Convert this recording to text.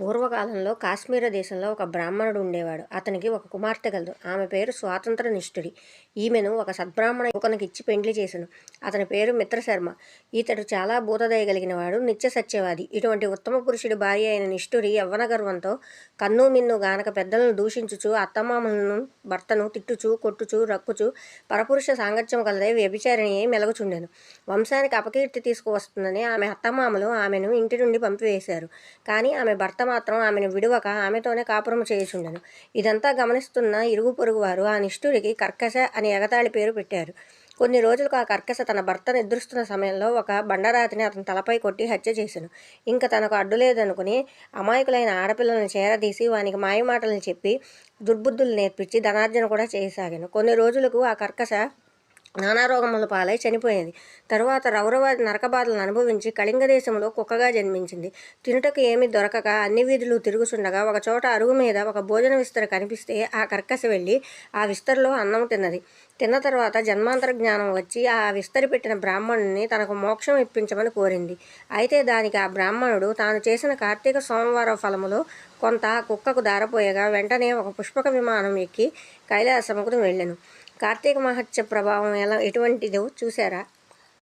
పూర్వకాలంలో కాశ్మీర దేశంలో ఒక బ్రాహ్మణుడు ఉండేవాడు. అతనికి ఒక కుమార్తె కలదు. ఆమె పేరు స్వాతంత్ర నిష్ఠుడి ఈమెను ఒక సద్బ్రాహ్మణ యువకునికి ఇచ్చి పెండ్లి చేశాను అతని పేరు మిత్రశర్మ. ఇతడు చాలా భూతదయ కలిగిన వాడు నిత్య సత్యవాది ఇటువంటి ఉత్తమ పురుషుడి భార్య అయిన నిష్ఠుడి యవ్వన గర్వంతో కన్ను మిన్ను గానక పెద్దలను దూషించుచు అత్తమామలను భర్తను తిట్టుచు కొట్టుచు రక్కుచు పరపురుష సాంగత్యం కలదే వ్యభిచారిణి అయి మెలగుచుండెను. వంశానికి అపకీర్తి తీసుకువస్తుందని ఆమె అత్తమామలు ఆమెను ఇంటి నుండి పంపివేశారు. కానీ ఆమె భర్త మాత్రం ఆమెను విడువక ఆమెతోనే కాపురం చేయుచుండెను. ఇదంతా గమనిస్తున్న ఇరుగు పొరుగు వారు ఆ నిష్ఠుడికి కర్కశ అని ఎగతాళి పేరు పెట్టారు. కొన్ని రోజులకు ఆ కర్కశ తన భర్త నిద్రిస్తున్న సమయంలో ఒక బండరాతిని అతని తలపై కొట్టి హత్య చేశాను ఇంకా తనకు అడ్డు లేదనుకుని అమాయకులైన ఆడపిల్లలను చేరదీసి వానికి మాయమాటలను చెప్పి దుర్బుద్ధులు నేర్పించి ధనార్జన కూడా చేయసాగాను. కొన్ని రోజులకు ఆ కర్కశ నానారోగముల పాలై చనిపోయింది. తరువాత రౌరవ నరకబాధలను అనుభవించి కళింగ దేశంలో కుక్కగా జన్మించింది. తినుటకు ఏమీ దొరకక అన్ని వీధులు తిరుగుచుండగా ఒక చోట అరుగు మీద ఒక భోజన విస్తర కనిపిస్తే ఆ కర్కశ వెళ్ళి ఆ విస్తరలో అన్నం తిన్నది. తిన్న తర్వాత జన్మాంతర జ్ఞానం వచ్చి ఆ విస్తరి పెట్టిన బ్రాహ్మణుని తనకు మోక్షం ఇప్పించమని కోరింది. అయితే దానికి ఆ బ్రాహ్మణుడు తాను చేసిన కార్తీక సోమవారం ఫలములో కొంత కుక్కకు దారపోయగా వెంటనే ఒక పుష్పక విమానం ఎక్కి కైలాసముకు వెళ్ళాను. కార్తీక మహత్య ప్రభావం ఎలా ఎటువంటిదో చూసారా